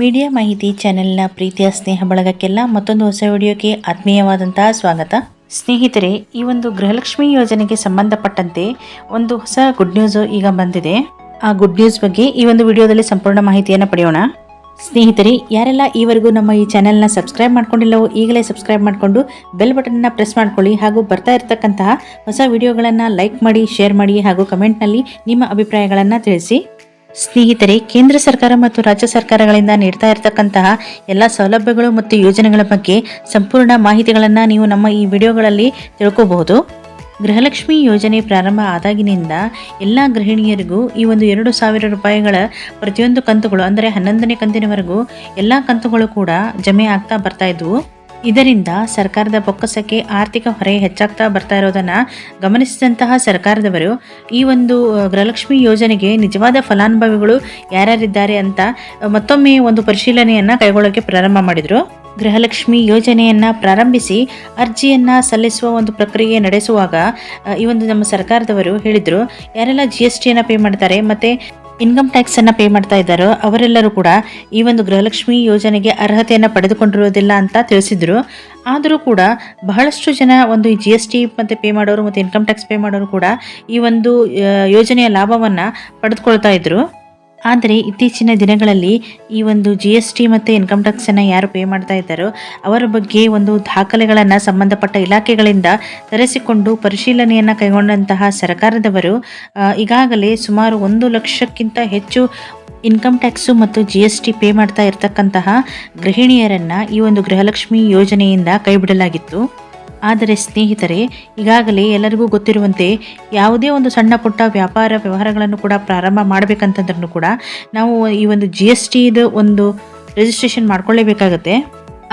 Media ಮಾಹಿತಿ ಚಾನೆಲ್ನ ಪ್ರೀತಿಯ ಸ್ನೇಹ ಬಳಗಕ್ಕೆಲ್ಲ ಮತ್ತೊಂದು ಹೊಸ ವಿಡಿಯೋಕ್ಕೆ ಆತ್ಮೀಯವಾದಂತಹ ಸ್ವಾಗತ. ಸ್ನೇಹಿತರೆ, ಈ ಒಂದು ಗೃಹಲಕ್ಷ್ಮಿ ಯೋಜನೆಗೆ ಸಂಬಂಧಪಟ್ಟಂತೆ ಒಂದು ಹೊಸ ಗುಡ್ ನ್ಯೂಸ್ ಈಗ ಬಂದಿದೆ. ಆ ಗುಡ್ ನ್ಯೂಸ್ ಬಗ್ಗೆ ಈ ಒಂದು ವಿಡಿಯೋದಲ್ಲಿ ಸಂಪೂರ್ಣ ಮಾಹಿತಿಯನ್ನು ಪಡೆಯೋಣ. ಸ್ನೇಹಿತರೆ, ಯಾರೆಲ್ಲ ಈವರೆಗೂ ನಮ್ಮ ಈ ಚಾನೆಲ್ನ ಸಬ್ಸ್ಕ್ರೈಬ್ ಮಾಡ್ಕೊಂಡಿಲ್ಲವೋ ಈಗಲೇ ಸಬ್ಸ್ಕ್ರೈಬ್ ಮಾಡಿಕೊಂಡು ಬೆಲ್ ಬಟನ್ನ ಪ್ರೆಸ್ ಮಾಡ್ಕೊಳ್ಳಿ ಹಾಗೂ ಬರ್ತಾ ಇರತಕ್ಕಂತಹ ಹೊಸ ವಿಡಿಯೋಗಳನ್ನು ಲೈಕ್ ಮಾಡಿ, ಶೇರ್ ಮಾಡಿ ಹಾಗೂ ಕಮೆಂಟ್ನಲ್ಲಿ ನಿಮ್ಮ ಅಭಿಪ್ರಾಯಗಳನ್ನು ತಿಳಿಸಿ. ಸ್ನೇಹಿತರೆ, ಕೇಂದ್ರ ಸರ್ಕಾರ ಮತ್ತು ರಾಜ್ಯ ಸರ್ಕಾರಗಳಿಂದ ನೀಡ್ತಾ ಇರತಕ್ಕಂತಹ ಎಲ್ಲ ಸೌಲಭ್ಯಗಳು ಮತ್ತು ಯೋಜನೆಗಳ ಬಗ್ಗೆ ಸಂಪೂರ್ಣ ಮಾಹಿತಿಗಳನ್ನು ನೀವು ನಮ್ಮ ಈ ವಿಡಿಯೋಗಳಲ್ಲಿ ತಿಳ್ಕೋಬಹುದು. ಗೃಹಲಕ್ಷ್ಮಿ ಯೋಜನೆ ಪ್ರಾರಂಭ ಆದಾಗಿನಿಂದ ಎಲ್ಲ ಗೃಹಿಣಿಯರಿಗೂ ಈ ಒಂದು ಎರಡು ಸಾವಿರ ರೂಪಾಯಿಗಳ ಪ್ರತಿಯೊಂದು ಕಂತುಗಳು, ಅಂದರೆ ಹನ್ನೊಂದನೇ ಕಂತಿನವರೆಗೂ ಎಲ್ಲ ಕಂತುಗಳು ಕೂಡ ಜಮೆ ಆಗ್ತಾ ಬರ್ತಾ ಇದ್ವು. ಇದರಿಂದ ಸರ್ಕಾರದ ಬೊಕ್ಕಸಕ್ಕೆ ಆರ್ಥಿಕ ಹೊರೆ ಹೆಚ್ಚಾಗ್ತಾ ಬರ್ತಾ ಇರೋದನ್ನ ಗಮನಿಸಿದಂತಹ ಸರ್ಕಾರದವರು, ಈ ಒಂದು ಗೃಹಲಕ್ಷ್ಮಿ ಯೋಜನೆಗೆ ನಿಜವಾದ ಫಲಾನುಭವಿಗಳು ಯಾರ್ಯಾರಿದ್ದಾರೆ ಅಂತ ಮತ್ತೊಮ್ಮೆ ಒಂದು ಪರಿಶೀಲನೆಯನ್ನ ಕೈಗೊಳ್ಳೋಕೆ ಪ್ರಾರಂಭ ಮಾಡಿದ್ರು. ಗೃಹಲಕ್ಷ್ಮಿ ಯೋಜನೆಯನ್ನ ಪ್ರಾರಂಭಿಸಿ ಅರ್ಜಿಯನ್ನ ಸಲ್ಲಿಸುವ ಒಂದು ಪ್ರಕ್ರಿಯೆ ನಡೆಸುವಾಗ ಈ ಒಂದು ನಮ್ಮ ಸರ್ಕಾರದವರು ಹೇಳಿದರು, ಯಾರೆಲ್ಲ ಜಿ ಎಸ್ ಟಿಯನ್ನು ಪೇ ಮಾಡ್ತಾರೆ ಮತ್ತೆ ಇನ್ಕಮ್ ಟ್ಯಾಕ್ಸ್ ಅನ್ನ ಪೇ ಮಾಡ್ತಾ ಇದ್ದಾರೋ ಅವರೆಲ್ಲರೂ ಕೂಡ ಈ ಒಂದು ಗೃಹಲಕ್ಷ್ಮಿ ಯೋಜನೆಗೆ ಅರ್ಹತೆಯನ್ನು ಪಡೆದುಕೊಂಡಿರುವುದಿಲ್ಲ ಅಂತ ತಿಳಿಸಿದ್ರು. ಆದರೂ ಕೂಡ ಬಹಳಷ್ಟು ಜನ ಒಂದು ಜಿ ಎಸ್ ಟಿ ಮತ್ತೆ ಪೇ ಮಾಡೋರು ಮತ್ತು ಇನ್ಕಮ್ ಟ್ಯಾಕ್ಸ್ ಪೇ ಮಾಡೋರು ಕೂಡ ಈ ಒಂದು ಯೋಜನೆಯ ಲಾಭವನ್ನು ಪಡೆದುಕೊಳ್ತಾ ಇದ್ರು. ಆದರೆ ಇತ್ತೀಚಿನ ದಿನಗಳಲ್ಲಿ ಈ ಒಂದು ಜಿ ಎಸ್ ಟಿ ಮತ್ತು ಇನ್ಕಮ್ ಟ್ಯಾಕ್ಸನ್ನು ಯಾರು ಪೇ ಮಾಡ್ತಾ ಇದ್ದಾರೋ ಅವರ ಬಗ್ಗೆ ಒಂದು ದಾಖಲೆಗಳನ್ನು ಸಂಬಂಧಪಟ್ಟ ಇಲಾಖೆಗಳಿಂದ ತರಿಸಿಕೊಂಡು ಪರಿಶೀಲನೆಯನ್ನು ಕೈಗೊಂಡಂತಹ ಸರ್ಕಾರದವರು ಈಗಾಗಲೇ ಸುಮಾರು ಒಂದು ಲಕ್ಷಕ್ಕಿಂತ ಹೆಚ್ಚು ಇನ್ಕಮ್ ಟ್ಯಾಕ್ಸು ಮತ್ತು ಜಿ ಎಸ್ ಟಿ ಪೇ ಮಾಡ್ತಾ ಇರತಕ್ಕಂತಹ ಗೃಹಿಣಿಯರನ್ನು ಈ ಒಂದು ಗೃಹಲಕ್ಷ್ಮಿ ಯೋಜನೆಯಿಂದ ಕೈಬಿಡಲಾಗಿತ್ತು. ಆದರೆ ಸ್ನೇಹಿತರೆ, ಈಗಾಗಲೇ ಎಲ್ಲರಿಗೂ ಗೊತ್ತಿರುವಂತೆ ಯಾವುದೇ ಒಂದು ಸಣ್ಣ ಪುಟ್ಟ ವ್ಯಾಪಾರ ವ್ಯವಹಾರಗಳನ್ನು ಕೂಡ ಪ್ರಾರಂಭ ಮಾಡಬೇಕಂತಂದ್ರೂ ಕೂಡ ನಾವು ಈ ಒಂದು ಜಿ ಎಸ್ ಟಿದು ಒಂದು ರಿಜಿಸ್ಟ್ರೇಷನ್ ಮಾಡ್ಕೊಳ್ಳೇಬೇಕಾಗತ್ತೆ.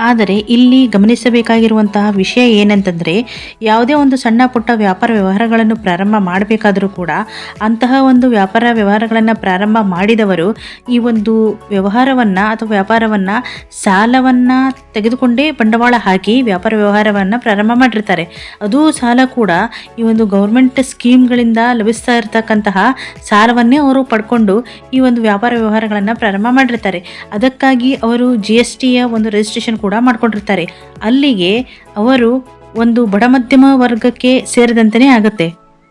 ಆದರೆ ಇಲ್ಲಿ ಗಮನಿಸಬೇಕಾಗಿರುವಂತಹ ವಿಷಯ ಏನಂತಂದರೆ, ಯಾವುದೇ ಒಂದು ಸಣ್ಣ ಪುಟ್ಟ ವ್ಯಾಪಾರ ವ್ಯವಹಾರಗಳನ್ನು ಪ್ರಾರಂಭ ಮಾಡಬೇಕಾದರೂ ಕೂಡ ಅಂತಹ ಒಂದು ವ್ಯಾಪಾರ ವ್ಯವಹಾರಗಳನ್ನು ಪ್ರಾರಂಭ ಮಾಡಿದವರು ಈ ಒಂದು ವ್ಯವಹಾರವನ್ನು ಅಥವಾ ವ್ಯಾಪಾರವನ್ನು ಸಾಲವನ್ನು ತೆಗೆದುಕೊಂಡೇ ಬಂಡವಾಳ ಹಾಕಿ ವ್ಯಾಪಾರ ವ್ಯವಹಾರವನ್ನು ಪ್ರಾರಂಭ ಮಾಡಿರ್ತಾರೆ. ಅದು ಸಾಲ ಕೂಡ ಈ ಒಂದು ಗೌರ್ಮೆಂಟ್ ಸ್ಕೀಮ್ಗಳಿಂದ ಲಭಿಸ್ತಾ ಇರತಕ್ಕಂತಹ ಸಾಲವನ್ನೇ ಅವರು ಪಡ್ಕೊಂಡು ಈ ಒಂದು ವ್ಯಾಪಾರ ವ್ಯವಹಾರಗಳನ್ನು ಪ್ರಾರಂಭ ಮಾಡಿರ್ತಾರೆ. ಅದಕ್ಕಾಗಿ ಅವರು ಜಿ ಎಸ್ ಟಿಯ ಒಂದು ರಿಜಿಸ್ಟ್ರೇಷನ್ ಕೂಡ ಮಾಡ್ಕೊಂಡಿರ್ತಾರೆ. ಅಲ್ಲಿಗೆ ಅವರು ಒಂದು ಬಡ ಮಧ್ಯಮ ವರ್ಗಕ್ಕೆ ಸೇರಿದಂತೆಯೇ ಆಗುತ್ತೆ.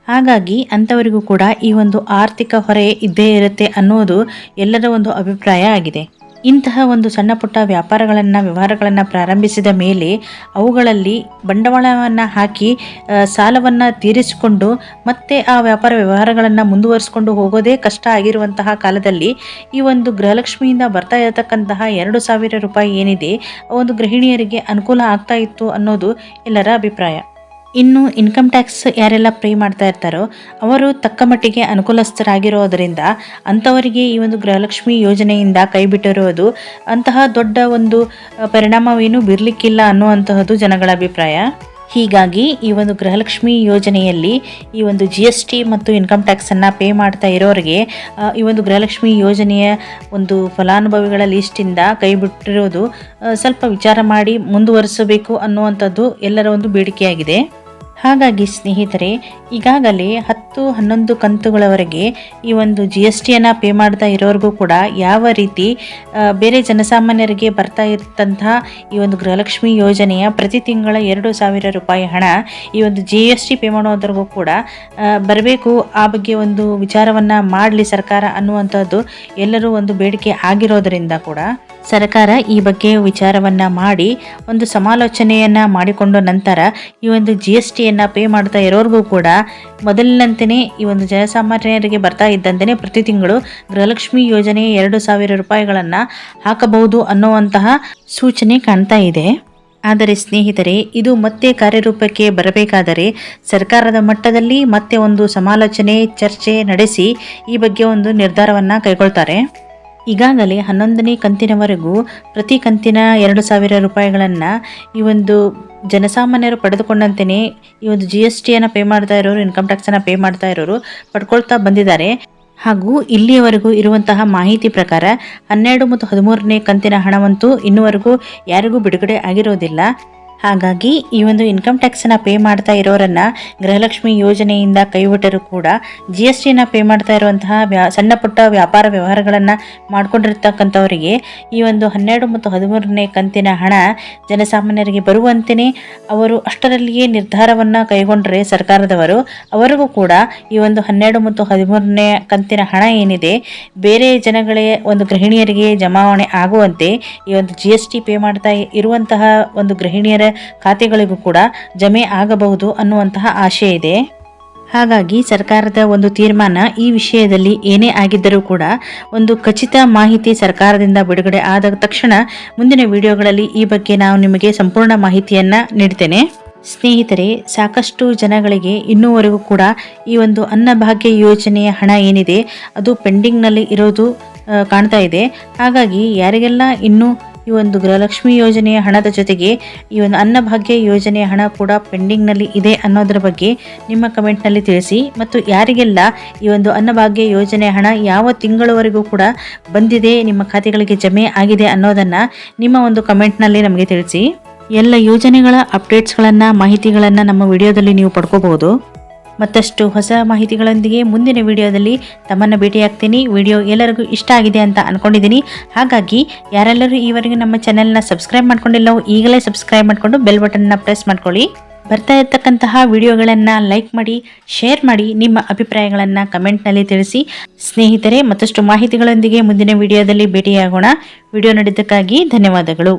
ಹಾಗಾಗಿ ಅಂಥವರಿಗೂ ಕೂಡ ಈ ಒಂದು ಆರ್ಥಿಕ ಹೊರೆ ಇದ್ದೇ ಇರುತ್ತೆ ಅನ್ನೋದು ಎಲ್ಲರ ಒಂದು ಅಭಿಪ್ರಾಯ ಆಗಿದೆ. ಇಂತಹ ಒಂದು ಸಣ್ಣ ಪುಟ್ಟ ವ್ಯಾಪಾರಗಳನ್ನು, ವ್ಯವಹಾರಗಳನ್ನು ಪ್ರಾರಂಭಿಸಿದ ಮೇಲೆ ಅವುಗಳಲ್ಲಿ ಬಂಡವಾಳವನ್ನು ಹಾಕಿ ಸಾಲವನ್ನು ತೀರಿಸಿಕೊಂಡು ಮತ್ತೆ ಆ ವ್ಯಾಪಾರ ವ್ಯವಹಾರಗಳನ್ನು ಮುಂದುವರಿಸಿಕೊಂಡು ಹೋಗೋದೇ ಕಷ್ಟ ಆಗಿರುವಂತಹ ಕಾಲದಲ್ಲಿ ಈ ಒಂದು ಗೃಹಲಕ್ಷ್ಮಿಯಿಂದ ಬರ್ತಾ ಇರತಕ್ಕಂತಹ ಎರಡು ಸಾವಿರ ರೂಪಾಯಿ ಏನಿದೆ ಒಂದು ಗೃಹಿಣಿಯರಿಗೆ ಅನುಕೂಲ ಆಗ್ತಾ ಇತ್ತು ಅನ್ನೋದು ಎಲ್ಲರ ಅಭಿಪ್ರಾಯ. ಇನ್ನು ಇನ್ಕಮ್ ಟ್ಯಾಕ್ಸ್ ಯಾರೆಲ್ಲ ಪೇ ಮಾಡ್ತಾ ಇರ್ತಾರೋ, ಅವರು ತಕ್ಕ ಮಟ್ಟಿಗೆ ಅನುಕೂಲಸ್ಥರಾಗಿರೋದರಿಂದ ಅಂಥವರಿಗೆ ಈ ಒಂದು ಗೃಹಲಕ್ಷ್ಮಿ ಯೋಜನೆಯಿಂದ ಕೈ ಬಿಟ್ಟಿರೋದು ಅಂತಹ ದೊಡ್ಡ ಒಂದು ಪರಿಣಾಮವೇನು ಬೀರ್ಲಿಕ್ಕಿಲ್ಲ ಅನ್ನುವಂತಹದ್ದು ಜನಗಳ ಅಭಿಪ್ರಾಯ. ಹೀಗಾಗಿ ಈ ಒಂದು ಗೃಹಲಕ್ಷ್ಮಿ ಯೋಜನೆಯಲ್ಲಿ ಈ ಒಂದು ಜಿ ಎಸ್ ಟಿ ಮತ್ತು ಇನ್ಕಮ್ ಟ್ಯಾಕ್ಸನ್ನು ಪೇ ಮಾಡ್ತಾ ಇರೋರಿಗೆ ಈ ಒಂದು ಗೃಹಲಕ್ಷ್ಮಿ ಯೋಜನೆಯ ಒಂದು ಫಲಾನುಭವಿಗಳ ಲಿಸ್ಟಿಂದ ಕೈ ಬಿಟ್ಟಿರೋದು ಸ್ವಲ್ಪ ವಿಚಾರ ಮಾಡಿ ಮುಂದುವರಿಸಬೇಕು ಅನ್ನುವಂಥದ್ದು ಎಲ್ಲರ ಒಂದು ಬೇಡಿಕೆಯಾಗಿದೆ. ಹಾಗಾಗಿ ಸ್ನೇಹಿತರೆ, ಈಗಾಗಲೇ ಹತ್ತು ಹನ್ನೊಂದು ಕಂತುಗಳವರೆಗೆ ಈ ಒಂದು ಜಿ ಎಸ್ ಟಿಯನ್ನು ಪೇ ಮಾಡ್ತಾ ಇರೋರಿಗೂ ಕೂಡ ಯಾವ ರೀತಿ ಬೇರೆ ಜನಸಾಮಾನ್ಯರಿಗೆ ಬರ್ತಾ ಇರ್ತಂತಹ ಈ ಒಂದು ಗೃಹಲಕ್ಷ್ಮಿ ಯೋಜನೆಯ ಪ್ರತಿ ತಿಂಗಳ ಎರಡು ಸಾವಿರ ರೂಪಾಯಿ ಹಣ ಈ ಒಂದು ಜಿ ಎಸ್ ಟಿ ಪೇ ಮಾಡೋದ್ರಿಗೂ ಕೂಡ ಬರಬೇಕು ಆ ಬಗ್ಗೆ ಒಂದು ವಿಚಾರವನ್ನು ಮಾಡಲಿ ಸರ್ಕಾರ ಅನ್ನುವಂಥದ್ದು ಎಲ್ಲರೂ ಒಂದು ಬೇಡಿಕೆ ಆಗಿರೋದರಿಂದ ಕೂಡ. ಸರ್ಕಾರ ಈ ಬಗ್ಗೆ ವಿಚಾರವನ್ನ ಮಾಡಿ ಒಂದು ಸಮಾಲೋಚನೆಯನ್ನ ಮಾಡಿಕೊಂಡ ನಂತರ ಈ ಒಂದು ಜಿ ಎಸ್ ಟಿಯನ್ನು ಪೇ ಮಾಡ್ತಾ ಇರೋರಿಗೂ ಕೂಡ ಮೊದಲಿನಂತೆಯೇ ಈ ಒಂದು ಜನಸಾಮಾನ್ಯರಿಗೆ ಬರ್ತಾ ಇದ್ದಂತೆಯೇ ಪ್ರತಿ ತಿಂಗಳು ಗೃಹಲಕ್ಷ್ಮಿ ಯೋಜನೆ ಎರಡು ಸಾವಿರ ರೂಪಾಯಿಗಳನ್ನು ಹಾಕಬಹುದು ಅನ್ನುವಂತಹ ಸೂಚನೆ ಕಾಣ್ತಾ ಇದೆ. ಆದರೆ ಸ್ನೇಹಿತರೆ, ಇದು ಮತ್ತೆ ಕಾರ್ಯರೂಪಕ್ಕೆ ಬರಬೇಕಾದರೆ ಸರ್ಕಾರದ ಮಟ್ಟದಲ್ಲಿ ಮತ್ತೆ ಒಂದು ಸಮಾಲೋಚನೆ, ಚರ್ಚೆ ನಡೆಸಿ ಈ ಬಗ್ಗೆ ಒಂದು ನಿರ್ಧಾರವನ್ನು ಕೈಗೊಳ್ತಾರೆ. ಈಗಾಗಲೇ ಹನ್ನೊಂದನೇ ಕಂತಿನವರೆಗೂ ಪ್ರತಿ ಕಂತಿನ ಎರಡು ಸಾವಿರ ರೂಪಾಯಿಗಳನ್ನು ಈ ಒಂದು ಜನಸಾಮಾನ್ಯರು ಪಡೆದುಕೊಂಡಂತೆಯೇ ಈ ಒಂದು ಜಿ ಎಸ್ ಟಿಯನ್ನು ಪೇ ಮಾಡ್ತಾ ಇರೋರು ಇನ್ಕಮ್ ಟ್ಯಾಕ್ಸನ್ನು ಪೇ ಮಾಡ್ತಾ ಇರೋರು ಪಡ್ಕೊಳ್ತಾ ಬಂದಿದ್ದಾರೆ. ಹಾಗೂ ಇಲ್ಲಿಯವರೆಗೂ ಇರುವಂತಹ ಮಾಹಿತಿ ಪ್ರಕಾರ ಹನ್ನೆರಡು ಮತ್ತು ಹದಿಮೂರನೇ ಕಂತಿನ ಹಣವಂತೂ ಇನ್ನುವರೆಗೂ ಯಾರಿಗೂ ಬಿಡುಗಡೆ ಆಗಿರೋದಿಲ್ಲ. ಹಾಗಾಗಿ ಈ ಒಂದು ಇನ್ಕಮ್ ಟ್ಯಾಕ್ಸನ್ನು ಪೇ ಮಾಡ್ತಾ ಇರೋರನ್ನ ಗೃಹಲಕ್ಷ್ಮಿ ಯೋಜನೆಯಿಂದ ಕೈಬಿಟ್ಟರೂ ಕೂಡ ಜಿ ಎಸ್ ಟಿನ ಪೇ ಮಾಡ್ತಾ ಇರುವಂತಹ ಸಣ್ಣ ಪುಟ್ಟ ವ್ಯಾಪಾರ ವ್ಯವಹಾರಗಳನ್ನು ಮಾಡ್ಕೊಂಡಿರ್ತಕ್ಕಂಥವರಿಗೆ ಈ ಒಂದು ಹನ್ನೆರಡು ಮತ್ತು ಹದಿಮೂರನೇ ಕಂತಿನ ಹಣ ಜನಸಾಮಾನ್ಯರಿಗೆ ಬರುವಂತೆಯೇ ಅವರು ಅಷ್ಟರಲ್ಲಿಯೇ ನಿರ್ಧಾರವನ್ನು ಕೈಗೊಂಡರೆ ಸರ್ಕಾರದವರು, ಅವರಿಗೂ ಕೂಡ ಈ ಒಂದು ಹನ್ನೆರಡು ಮತ್ತು ಹದಿಮೂರನೇ ಕಂತಿನ ಹಣ ಏನಿದೆ ಬೇರೆ ಜನಗಳೇ ಒಂದು ಗೃಹಿಣಿಯರಿಗೆ ಜಮಾವಣೆ ಆಗುವಂತೆ ಈ ಒಂದು ಜಿ ಎಸ್ ಟಿ ಪೇ ಮಾಡ್ತಾ ಇರುವಂತಹ ಒಂದು ಗೃಹಿಣಿಯರ ಖಾತೆಗಳಿಗೂ ಕೂಡ ಜಮೆ ಆಗಬಹುದು ಅನ್ನುವಂತಹ ಆಶೆ ಇದೆ. ಹಾಗಾಗಿ ಸರ್ಕಾರದ ಒಂದು ತೀರ್ಮಾನ ಈ ವಿಷಯದಲ್ಲಿ ಏನೇ ಆಗಿದ್ದರೂ ಕೂಡ ಒಂದು ಖಚಿತ ಮಾಹಿತಿ ಸರ್ಕಾರದಿಂದ ಬಿಡುಗಡೆ ಆದ ತಕ್ಷಣ ಮುಂದಿನ ವಿಡಿಯೋಗಳಲ್ಲಿ ಈ ಬಗ್ಗೆ ನಾವು ನಿಮಗೆ ಸಂಪೂರ್ಣ ಮಾಹಿತಿಯನ್ನು ನೀಡ್ತೇನೆ. ಸ್ನೇಹಿತರೆ, ಸಾಕಷ್ಟು ಜನಗಳಿಗೆ ಇನ್ನೂವರೆಗೂ ಕೂಡ ಈ ಒಂದು ಅನ್ನಭಾಗ್ಯ ಯೋಜನೆಯ ಹಣ ಏನಿದೆ ಅದು ಪೆಂಡಿಂಗ್ನಲ್ಲಿ ಇರೋದು ಕಾಣ್ತಾ ಇದೆ. ಹಾಗಾಗಿ ಯಾರಿಗೆಲ್ಲ ಇನ್ನೂ ಈ ಒಂದು ಗೃಹಲಕ್ಷ್ಮಿ ಯೋಜನೆಯ ಹಣದ ಜೊತೆಗೆ ಈ ಒಂದು ಅನ್ನಭಾಗ್ಯ ಯೋಜನೆಯ ಹಣ ಕೂಡ ಪೆಂಡಿಂಗ್ನಲ್ಲಿ ಇದೆ ಅನ್ನೋದರ ಬಗ್ಗೆ ನಿಮ್ಮ ಕಮೆಂಟ್ನಲ್ಲಿ ತಿಳಿಸಿ. ಮತ್ತು ಯಾರಿಗೆಲ್ಲ ಈ ಒಂದು ಅನ್ನಭಾಗ್ಯ ಯೋಜನೆಯ ಹಣ ಯಾವ ತಿಂಗಳವರೆಗೂ ಕೂಡ ಬಂದಿದೆ, ನಿಮ್ಮ ಖಾತೆಗಳಿಗೆ ಜಮೆ ಆಗಿದೆ ಅನ್ನೋದನ್ನು ನಿಮ್ಮ ಒಂದು ಕಮೆಂಟ್ನಲ್ಲಿ ನಮಗೆ ತಿಳಿಸಿ. ಎಲ್ಲ ಯೋಜನೆಗಳ ಅಪ್ಡೇಟ್ಸ್ಗಳನ್ನು, ಮಾಹಿತಿಗಳನ್ನು ನಮ್ಮ ವಿಡಿಯೋದಲ್ಲಿ ನೀವು ಪಡ್ಕೋಬಹುದು. ಮತ್ತಷ್ಟು ಹೊಸ ಮಾಹಿತಿಗಳೊಂದಿಗೆ ಮುಂದಿನ ವಿಡಿಯೋದಲ್ಲಿ ತಮ್ಮನ್ನು ಭೇಟಿಯಾಗ್ತೀನಿ. ವಿಡಿಯೋ ಎಲ್ಲರಿಗೂ ಇಷ್ಟ ಆಗಿದೆ ಅಂತ ಅಂದ್ಕೊಂಡಿದ್ದೀನಿ ಹಾಗಾಗಿ ಯಾರೆಲ್ಲರೂ ಈವರೆಗೂ ನಮ್ಮ ಚಾನೆಲ್ನ ಸಬ್ಸ್ಕ್ರೈಬ್ ಮಾಡ್ಕೊಂಡಿಲ್ಲವೋ ಈಗಲೇ ಸಬ್ಸ್ಕ್ರೈಬ್ ಮಾಡಿಕೊಂಡು ಬೆಲ್ ಬಟನ್ನ ಪ್ರೆಸ್ ಮಾಡ್ಕೊಳ್ಳಿ. ಬರ್ತಾ ಇರ್ತಕ್ಕಂತಹ ವಿಡಿಯೋಗಳನ್ನು ಲೈಕ್ ಮಾಡಿ, ಶೇರ್ ಮಾಡಿ, ನಿಮ್ಮ ಅಭಿಪ್ರಾಯಗಳನ್ನು ಕಮೆಂಟ್ನಲ್ಲಿ ತಿಳಿಸಿ. ಸ್ನೇಹಿತರೆ, ಮತ್ತಷ್ಟು ಮಾಹಿತಿಗಳೊಂದಿಗೆ ಮುಂದಿನ ವಿಡಿಯೋದಲ್ಲಿ ಭೇಟಿಯಾಗೋಣ. ವಿಡಿಯೋ ನೋಡಿದ್ದಕ್ಕಾಗಿ ಧನ್ಯವಾದಗಳು.